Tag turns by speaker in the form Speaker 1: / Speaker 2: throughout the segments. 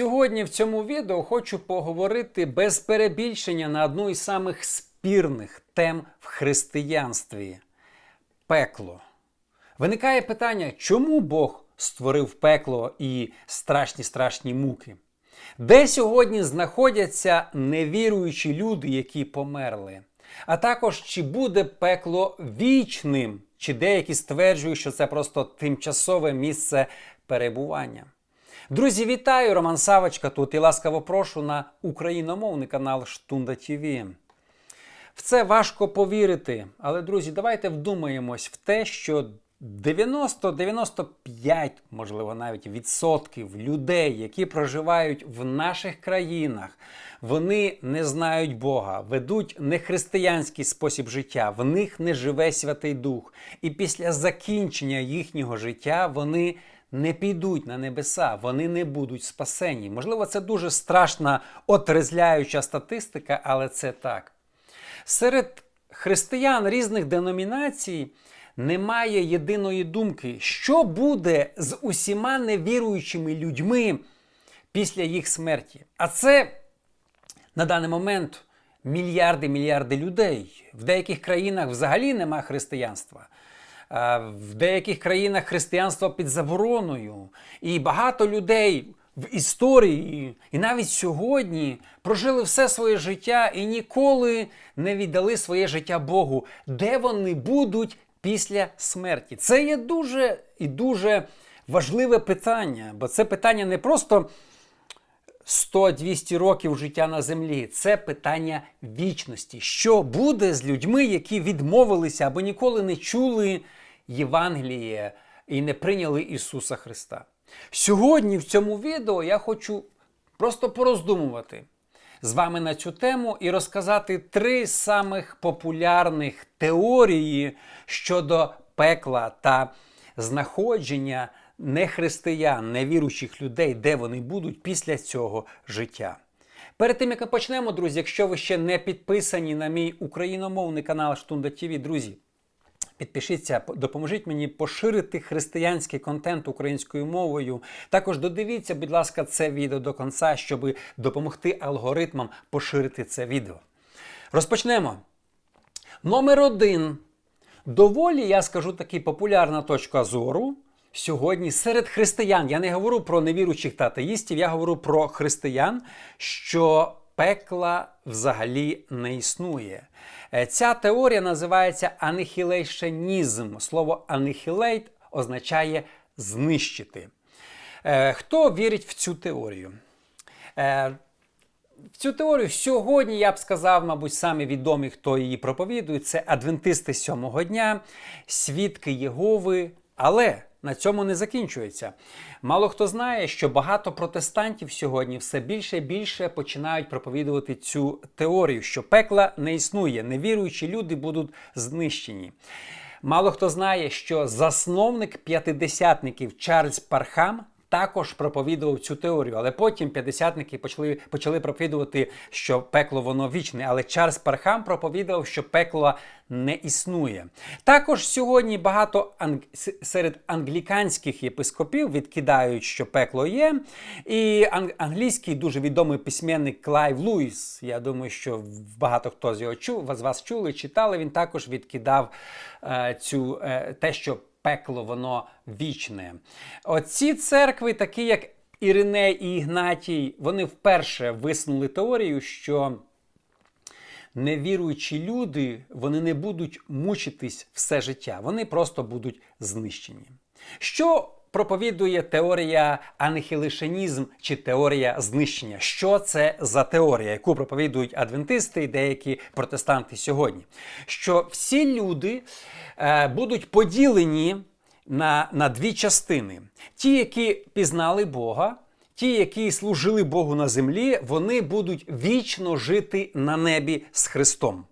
Speaker 1: Сьогодні в цьому відео хочу поговорити без перебільшення на одну із самих спірних тем в християнстві пекло. Виникає питання, чому Бог створив пекло і страшні страшні муки? Де сьогодні знаходяться невіруючі люди, які померли? А також чи буде пекло вічним, чи деякі стверджують, що це просто тимчасове місце перебування? Друзі, вітаю! Роман Савочка тут і ласкаво прошу на україномовний канал Штунда ТВ. В це важко повірити, але друзі, давайте вдумаємось в те, що 90-95, можливо, навіть відсотків людей, які проживають в наших країнах, вони не знають Бога, ведуть нехристиянський спосіб життя, в них не живе Святий Дух. І після закінчення їхнього життя вони не підуть на небеса, вони не будуть спасені. Можливо, це дуже страшна отрезляюча статистика, але це так. Серед християн різних деномінацій немає єдиної думки, що буде з усіма невіруючими людьми після їх смерті. А це на даний момент мільярди мільярди людей. В деяких країнах взагалі нема християнства. А В деяких країнах християнство під забороною. І багато людей в історії, і навіть сьогодні прожили все своє життя і ніколи не віддали своє життя Богу. Де вони будуть після смерті? Це є дуже і дуже важливе питання, бо це питання не просто 100-200 років життя на землі. Це питання вічності. Що буде з людьми, які відмовилися або ніколи не чули Євангеліє і не прийняли Ісуса Христа? Сьогодні в цьому відео я хочу просто пороздумувати з вами на цю тему і розказати три самих популярних теорії щодо пекла та знаходження нехристиян, невіруючих людей, де вони будуть після цього життя. Перед тим як ми почнемо, друзі, якщо ви ще не підписані на мій україномовний канал Штунда ТВ, друзі. Підпишіться, допоможіть мені поширити християнський контент українською мовою. Також додивіться, будь ласка, це відео до кінця, щоб допомогти алгоритмам поширити це відео. Розпочнемо. Номер один. Доволі, я скажу таки, популярна точка зору сьогодні серед християн. Я не говорю про невіруючих та атеїстів, я говорю про християн, що пекла взагалі не існує. Е, Ця теорія називається анихілейшенізм. Слово анихілейт означає знищити. Е, Хто вірить в цю теорію? Е, В цю теорію сьогодні я б сказав, мабуть, самі відомі, хто її проповідує, це адвентисти сьомого дня, свідки Єгови. Але на цьому не закінчується. Мало хто знає, що багато протестантів сьогодні все більше і більше починають проповідувати цю теорію, що пекла не існує, невіруючі люди будуть знищені. Мало хто знає, що засновник п'ятидесятників Чарльз Пархам також проповідував цю теорію, але потім п'ятдесятники почали почали проповідувати, що пекло воно вічне. Але Чарльз Пархам проповідував, що пекло не існує. Також сьогодні багато анг... серед англіканських єпископів відкидають, що пекло є. І анг... англійський дуже відомий письменник Клайв Луїс. Я думаю, що багато хто з його чув, з вас чули, читали. Він також відкидав е, цю е, те, що пекло воно вічне. Оці церкви, такі як Іриней і Ігнатій, вони вперше висунули теорію, що невіруючі люди вони не будуть мучитись все життя, вони просто будуть знищені. Що проповідує теорія анихілишенізм чи теорія знищення? Що це за теорія, яку проповідують адвентисти і деякі протестанти сьогодні? Що всі люди е, будуть поділені на, на дві частини: ті, які пізнали Бога. Ті, які служили Богу на землі, вони будуть вічно жити на небі з Христом.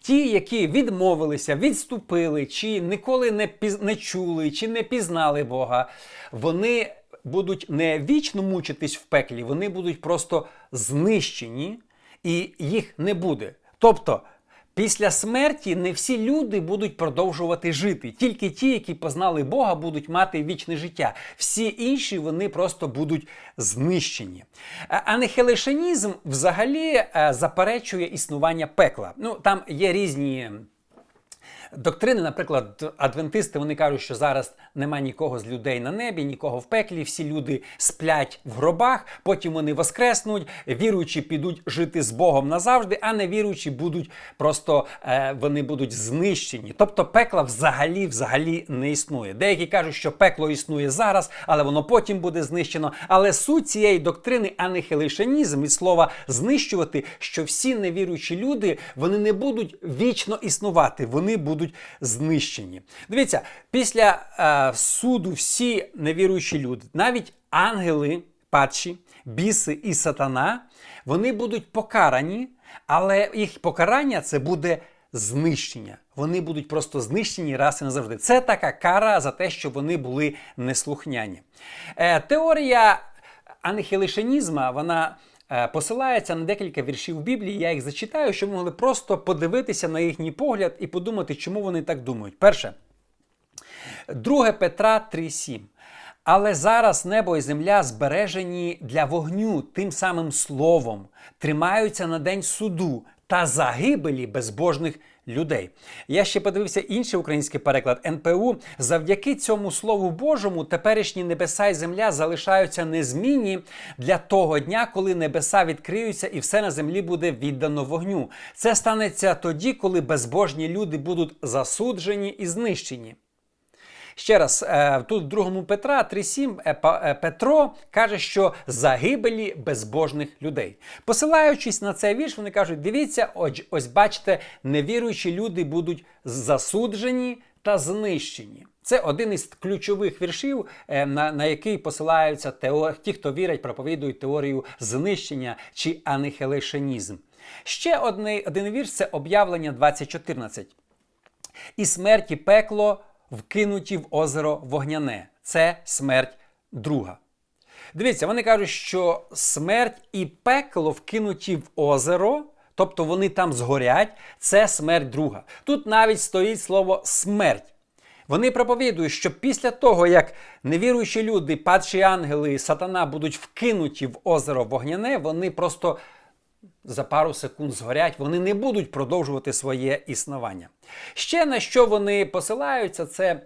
Speaker 1: Ті, які відмовилися, відступили, чи ніколи не піз... не чули, чи не пізнали Бога, вони будуть не вічно мучитись в пеклі, вони будуть просто знищені, і їх не буде. Тобто Після смерті не всі люди будуть продовжувати жити. Тільки ті, які познали Бога, будуть мати вічне життя. Всі інші вони просто будуть знищені. Анихелешанізм Анихилешанізм взагалі е, заперечує існування пекла. Ну там є різні. Доктрини, наприклад, адвентисти вони кажуть, що зараз нема нікого з людей на небі, нікого в пеклі. Всі люди сплять в гробах, потім вони воскреснуть, віруючі підуть жити з Богом назавжди, а невіруючі будуть просто е, вони будуть знищені. Тобто пекла взагалі взагалі не існує. Деякі кажуть, що пекло існує зараз, але воно потім буде знищено. Але суть цієї доктрини анихилишанізм від слова знищувати, що всі невіруючі люди вони не будуть вічно існувати, вони будуть знищені. Дивіться, після е, суду всі невіруючі люди, навіть ангели, падші, біси і сатана, вони будуть покарані, але їх покарання це буде знищення. Вони будуть просто знищені раз і назавжди. Це така кара за те, що вони були неслухняні. Е, теорія анихілишанізма, вона посилається на декілька віршів Біблії. Я їх зачитаю, щоб могли просто подивитися на їхній погляд і подумати, чому вони так думають. Перше, 2 Петра 3,7. Але зараз небо і земля збережені для вогню тим самим словом, тримаються на день суду та загибелі безбожних людей. Я ще подивився інший український переклад НПУ. Завдяки цьому слову Божому теперішні небеса і земля залишаються незмінні для того дня, коли небеса відкриються і все на землі буде віддано вогню. Це станеться тоді, коли безбожні люди будуть засуджені і знищені. Ще раз, е, тут в 2 Петра 3,7 е, е, Петро каже, що загибелі безбожних людей. Посилаючись на цей вірш, вони кажуть: дивіться, ось, ось бачите, невіруючі люди будуть засуджені та знищені. Це один із ключових віршів, на, на який посилаються теор... ті, хто вірять, проповідують теорію знищення чи анихилешанізм. Ще одний, один вірш це об'явлення 2014. І смерть і пекло вкинуті в озеро вогняне. Це смерть друга. Дивіться, вони кажуть, що смерть і пекло вкинуті в озеро, тобто вони там згорять, це смерть друга. Тут навіть стоїть слово смерть. Вони проповідують, що після того, як невіруючі люди, падші ангели і сатана будуть вкинуті в озеро вогняне, вони просто за пару секунд згорять, вони не будуть продовжувати своє існування. Ще на що вони посилаються, це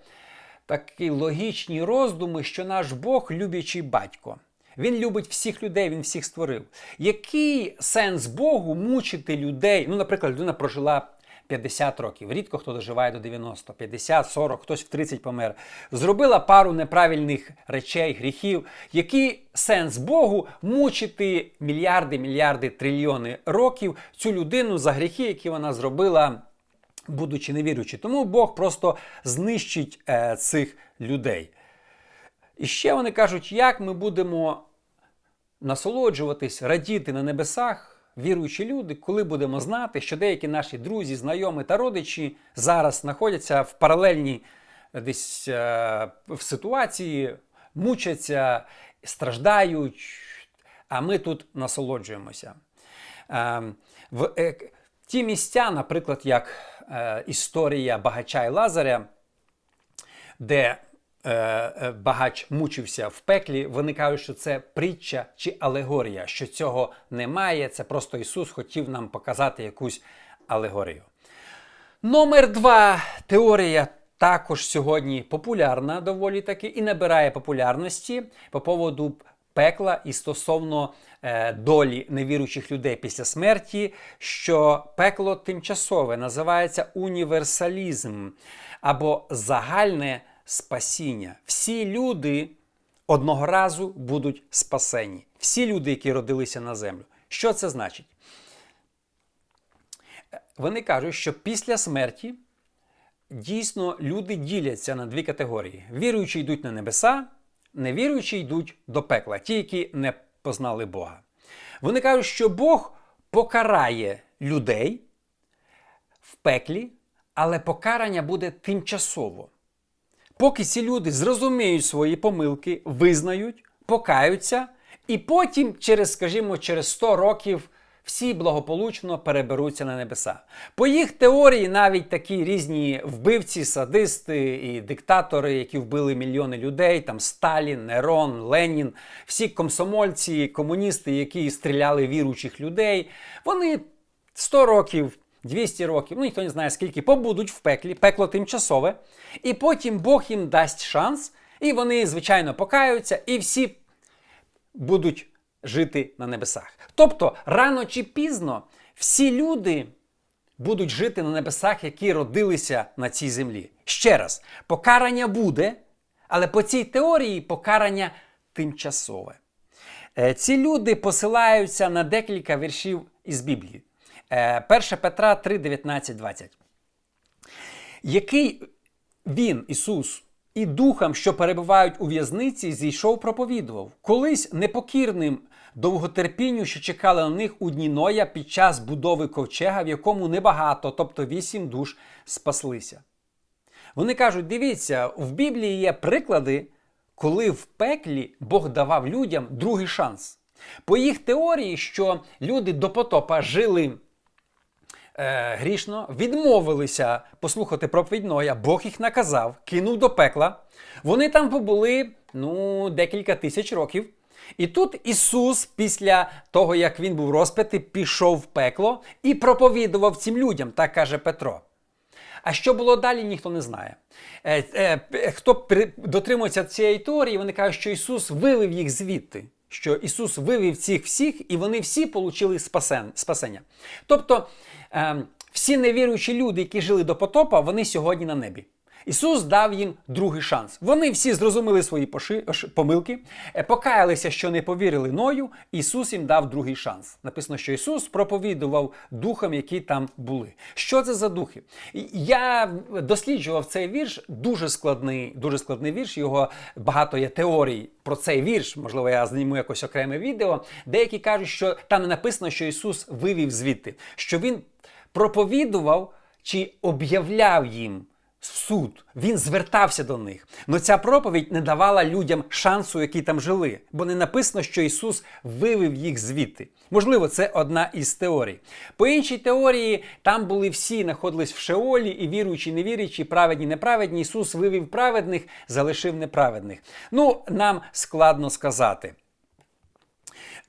Speaker 1: такі логічні роздуми, що наш Бог любячий батько. Він любить всіх людей, він всіх створив. Який сенс Богу мучити людей? Ну, наприклад, людина прожила 50 років. Рідко хто доживає до 90, 50, 40, хтось в 30 помер. Зробила пару неправильних речей, гріхів. Який сенс Богу мучити мільярди, мільярди, трильйони років цю людину за гріхи, які вона зробила, будучи невіруючи? Тому Бог просто знищить е, цих людей. І ще вони кажуть, як ми будемо насолоджуватись, радіти на небесах, віруючі люди, коли будемо знати, що деякі наші друзі, знайомі та родичі зараз знаходяться в паралельній е, десь е, в ситуації, мучаться, страждають, а ми тут насолоджуємося. Е, в ті місця, наприклад, як історія багача і Лазаря, де багач мучився в пеклі, вони кажуть, що це притча чи алегорія, що цього немає. Це просто Ісус хотів нам показати якусь алегорію. Номер два теорія також сьогодні популярна доволі таки і набирає популярності по поводу пекла і стосовно е, долі невіруючих людей після смерті, що пекло тимчасове називається універсалізм або загальне спасіння. Всі люди одного разу будуть спасені. Всі люди, які родилися на землю. Що це значить? Вони кажуть, що після смерті дійсно люди діляться на дві категорії: віруючі йдуть на небеса, невіруючі йдуть до пекла, ті, які не познали Бога. Вони кажуть, що Бог покарає людей в пеклі, але покарання буде тимчасово. Поки ці люди зрозуміють свої помилки, визнають, покаються, і потім, через, скажімо, через 100 років всі благополучно переберуться на небеса. По їх теорії, навіть такі різні вбивці, садисти і диктатори, які вбили мільйони людей, там Сталін, Нерон, Ленін, всі комсомольці, комуністи, які стріляли віруючих людей, вони 100 років. 200 років, ну ніхто не знає скільки, побудуть в пеклі, пекло тимчасове, і потім Бог їм дасть шанс, і вони, звичайно, покаються, і всі будуть жити на небесах. Тобто, рано чи пізно всі люди будуть жити на небесах, які родилися на цій землі. Ще раз, покарання буде, але по цій теорії покарання тимчасове. Е, Ці люди посилаються на декілька віршів із Біблії. Е, 1 Петра 3, 19, 20. Який він, Ісус, і духам, що перебувають у в'язниці, зійшов, проповідував. Колись непокірним довготерпінню, що чекали на них у дні Ноя під час будови ковчега, в якому небагато, тобто вісім душ, спаслися. Вони кажуть: дивіться, в Біблії є приклади, коли в пеклі Бог давав людям другий шанс. По їх теорії, що люди до потопа жили е, грішно, відмовилися послухати проповідь Ноя, Бог їх наказав, кинув до пекла. Вони там побули ну, декілька тисяч років. І тут Ісус, після того, як він був розп'ятий, пішов в пекло і проповідував цим людям, так каже Петро. А що було далі, ніхто не знає. Е, е, хто при- дотримується цієї теорії, вони кажуть, що Ісус вивів їх звідти. Що Ісус вивів цих всіх, і вони всі отримали спасен, спасення. Тобто е, всі невіруючі люди, які жили до потопа, вони сьогодні на небі. Ісус дав їм другий шанс. Вони всі зрозуміли свої поши- помилки, е, покаялися, що не повірили Ною. Ісус їм дав другий шанс. Написано, що Ісус проповідував духам, які там були. Що це за духи? Я досліджував цей вірш, дуже складний, дуже складний вірш. Його багато є теорій про цей вірш. Можливо, я зніму якось окреме відео. Деякі кажуть, що там написано, що Ісус вивів звідти, що Він проповідував чи об'являв їм суд. Він звертався до них. Но ця проповідь не давала людям шансу, які там жили, бо не написано, що Ісус вивів їх звідти. Можливо, це одна із теорій. По іншій теорії, там були всі, знаходились в Шеолі, і віруючі, невіруючі, праведні, неправедні. Ісус вивів праведних, залишив неправедних. Ну, нам складно сказати.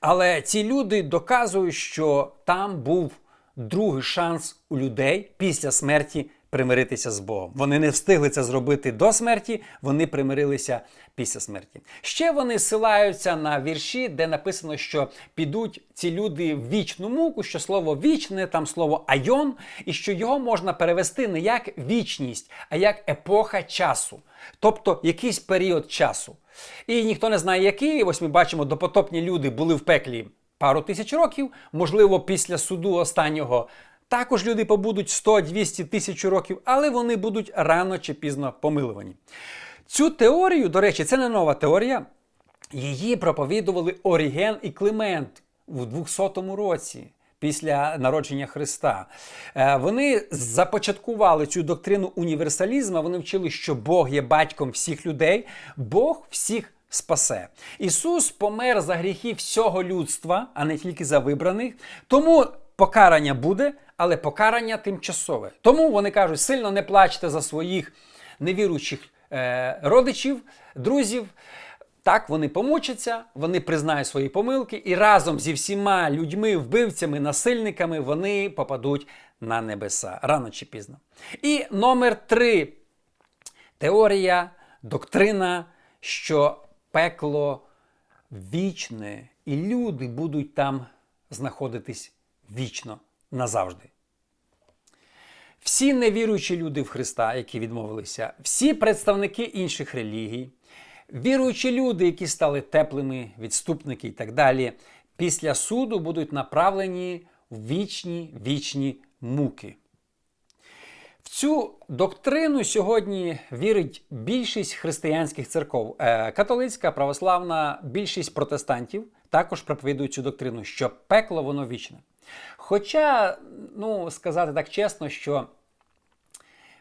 Speaker 1: Але ці люди доказують, що там був другий шанс у людей після смерті примиритися з Богом. Вони не встигли це зробити до смерті, вони примирилися після смерті. Ще вони силаються на вірші, де написано, що підуть ці люди в вічну муку, що слово вічне, там слово айон, і що його можна перевести не як вічність, а як епоха часу, тобто якийсь період часу. І ніхто не знає, який. Ось ми бачимо, допотопні люди були в пеклі пару тисяч років, можливо, після суду останнього. Також люди побудуть 100-200 тисяч років, але вони будуть рано чи пізно помилувані. Цю теорію, до речі, це не нова теорія. Її проповідували Оріген і Климент у 200 році. Після народження Христа Е, вони започаткували цю доктрину універсалізму. Вони вчили, що Бог є батьком всіх людей, Бог всіх спасе. Ісус помер за гріхи всього людства, а не тільки за вибраних. Тому покарання буде, але покарання тимчасове. Тому вони кажуть, сильно не плачте за своїх невіруючих е, родичів, друзів. Так, вони помучаться, вони признають свої помилки, і разом зі всіма людьми, вбивцями, насильниками вони попадуть на небеса рано чи пізно. І номер три теорія, доктрина, що пекло вічне, і люди будуть там знаходитись вічно назавжди. Всі невіруючі люди в Христа, які відмовилися, всі представники інших релігій, віруючі люди, які стали теплими, відступники і так далі, після суду будуть направлені в вічні вічні муки. В цю доктрину сьогодні вірить більшість християнських церков. Е, Католицька, православна, більшість протестантів також проповідують цю доктрину, що пекло воно вічне. Хоча, ну сказати так чесно, що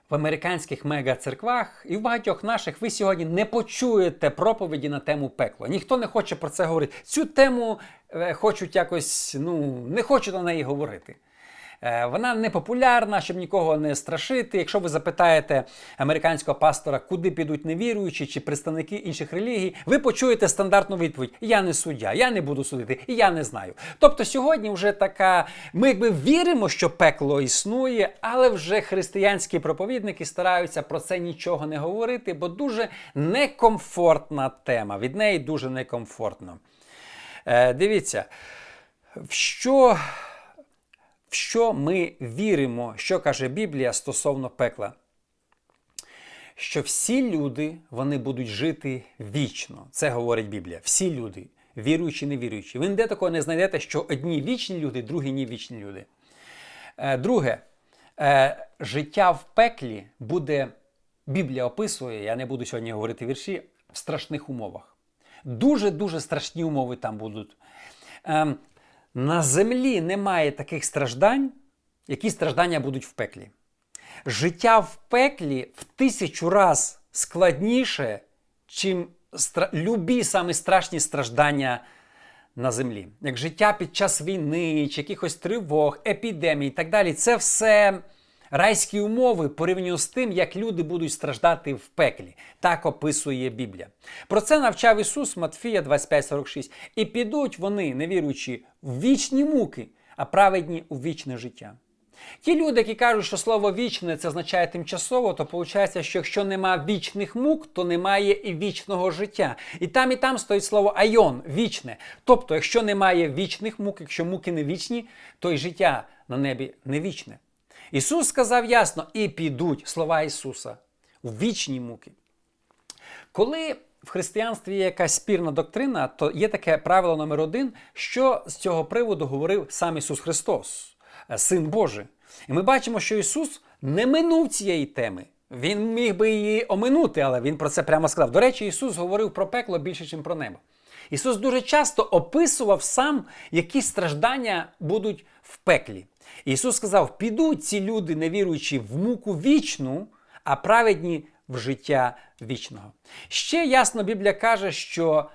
Speaker 1: в американських мегацерквах і в багатьох наших ви сьогодні не почуєте проповіді на тему пекла. Ніхто не хоче про це говорити. Цю тему е, хочуть якось, ну, не хочуть на неї говорити. Е, Вона не популярна, щоб нікого не страшити. Якщо ви запитаєте американського пастора, куди підуть невіруючі чи представники інших релігій, ви почуєте стандартну відповідь: Я не суддя, я не буду судити, і я не знаю. Тобто сьогодні вже така, ми якби віримо, що пекло існує, але вже християнські проповідники стараються про це нічого не говорити, бо дуже некомфортна тема. Від неї дуже некомфортно. Е, Дивіться, що що ми віримо, що каже Біблія стосовно пекла? Що всі люди вони будуть жити вічно. Це говорить Біблія. Всі люди, віруючі, не віруючі. Ви ніде такого не знайдете, що одні вічні люди, другі не вічні люди. Е, Друге, е, життя в пеклі буде, Біблія описує, я не буду сьогодні говорити вірші, в страшних умовах. Дуже-дуже страшні умови там будуть. На землі немає таких страждань, які страждання будуть в пеклі. Життя в пеклі в тисячу раз складніше, чим стра... любі самі страшні страждання на землі. Як життя під час війни, чи якихось тривог, епідемій і так далі. Це все райські умови порівняно з тим, як люди будуть страждати в пеклі. Так описує Біблія. Про це навчав Ісус Матфія 25,46. І підуть вони, невіруючи, в вічні муки, а праведні у вічне життя. Ті люди, які кажуть, що слово вічне це означає тимчасово, то виходить, що якщо нема вічних мук, то немає і вічного життя. І там, і там стоїть слово айон вічне. Тобто, якщо немає вічних мук, якщо муки не вічні, то й життя на небі не вічне. Ісус сказав ясно, і підуть слова Ісуса у вічні муки. Коли в християнстві є якась спірна доктрина, то є таке правило номер один, що з цього приводу говорив сам Ісус Христос, Син Божий. І ми бачимо, що Ісус не минув цієї теми. Він міг би її оминути, але Він про це прямо сказав. До речі, Ісус говорив про пекло більше, ніж про небо. Ісус дуже часто описував сам, які страждання будуть в пеклі. Ісус сказав: підуть ці люди, не віруючи в муку вічну, а праведні в життя вічного. Ще ясно Біблія каже, що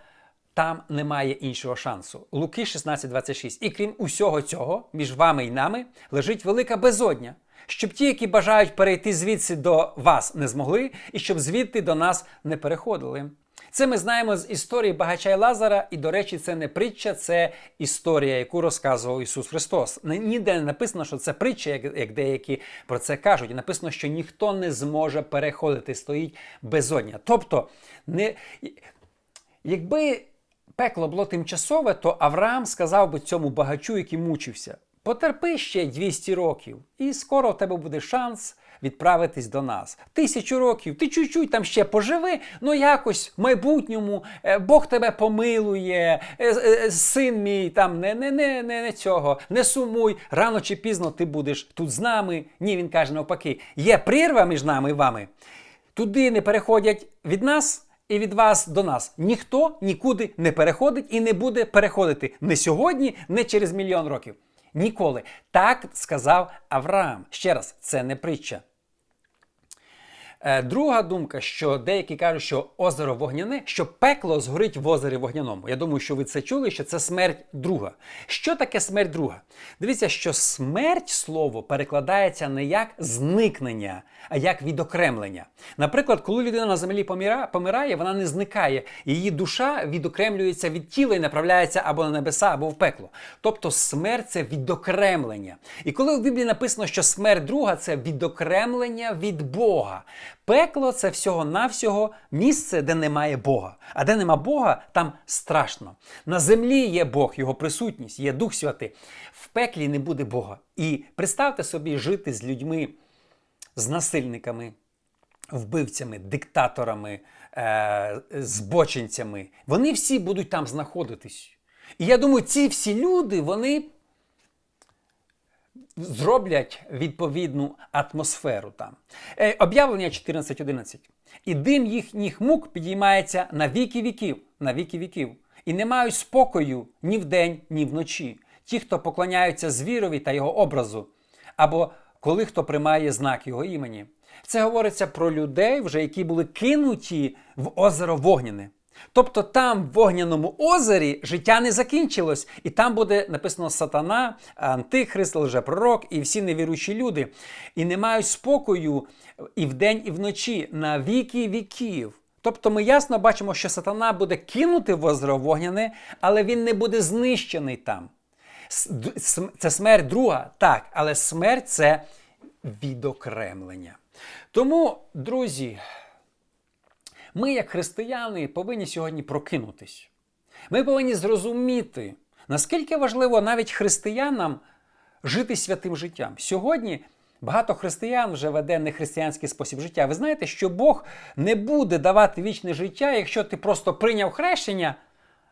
Speaker 1: там немає іншого шансу. Луки 16,26. І крім усього цього, між вами і нами лежить велика безодня, щоб ті, які бажають перейти звідси до вас, не змогли, і щоб звідти до нас не переходили. Це ми знаємо з історії багача й Лазара, і, до речі, це не притча, це історія, яку розказував Ісус Христос. Ніде не написано, що це притча, як, як деякі про це кажуть. Написано, що ніхто не зможе переходити, стоїть безодня. Тобто, не, якби пекло було тимчасове, то Авраам сказав би цьому багачу, який мучився: потерпи ще 200 років, і скоро у тебе буде шанс відправитись до нас. Тисячу років, ти чуть-чуть там ще поживи, ну якось в майбутньому е, Бог тебе помилує, е, е, син мій там не не, не, не, не цього, не сумуй, рано чи пізно ти будеш тут з нами. Ні, він каже навпаки, є прірва між нами і вами. Туди не переходять від нас. І від вас до нас ніхто нікуди не переходить і не буде переходити не сьогодні, не через мільйон років. Ніколи. Так сказав Авраам. Ще раз, це не притча. Е, друга думка, що деякі кажуть, що озеро вогняне, що пекло згорить в озері вогняному. Я думаю, що ви це чули, що це смерть друга. Що таке смерть друга? Дивіться, що смерть слово перекладається не як зникнення, а як відокремлення. Наприклад, коли людина на землі помирає, вона не зникає, її душа відокремлюється від тіла і направляється або на небеса, або в пекло. Тобто смерть це відокремлення. І коли в Біблії написано, що смерть друга це відокремлення від Бога. Пекло це всього-навсього місце, де немає Бога. А де нема Бога, там страшно. На землі є Бог, Його присутність, є Дух Святий. В пеклі не буде Бога. І представте собі жити з людьми, з насильниками, вбивцями, диктаторами, е- збочинцями. Вони всі будуть там знаходитись. І я думаю, ці всі люди, вони зроблять відповідну атмосферу там. Е, Об'явлення 14.11. І дим їхніх мук підіймається на віки віків, на віки віків, і не мають спокою ні вдень, ні вночі. Ті, хто поклоняються звірові та його образу, або коли хто приймає знак його імені. Це говориться про людей, вже які були кинуті в озеро Вогняне. Тобто там, в вогняному озері, життя не закінчилось, і там буде написано сатана, антихрист, лжепророк і всі невіруючі люди. І не мають спокою і вдень, і вночі на віки віків. Тобто ми ясно бачимо, що сатана буде кинути в озеро вогняне, але він не буде знищений там. Це смерть друга, так, але смерть це відокремлення. Тому, друзі, ми, як християни, повинні сьогодні прокинутись. Ми повинні зрозуміти, наскільки важливо навіть християнам жити святим життям. Сьогодні багато християн вже веде нехристиянський спосіб життя. Ви знаєте, що Бог не буде давати вічне життя, якщо ти просто прийняв хрещення,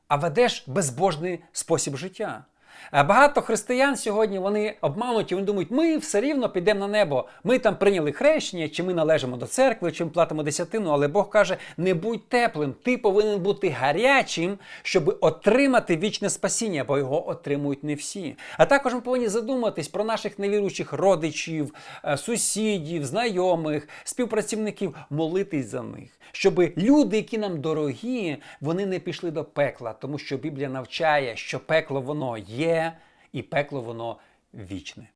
Speaker 1: а ведеш безбожний спосіб життя. А Багато християн сьогодні вони обмануті, вони думають, ми все рівно підемо на небо. Ми там прийняли хрещення, чи ми належимо до церкви, чи ми платимо десятину. Але Бог каже: не будь теплим, ти повинен бути гарячим, щоб отримати вічне спасіння, бо його отримують не всі. А також ми повинні задуматись про наших невіруючих родичів, е, сусідів, знайомих, співпрацівників, молитись за них, щоб люди, які нам дорогі, вони не пішли до пекла, тому що Біблія навчає, що пекло воно і пекло воно вічне.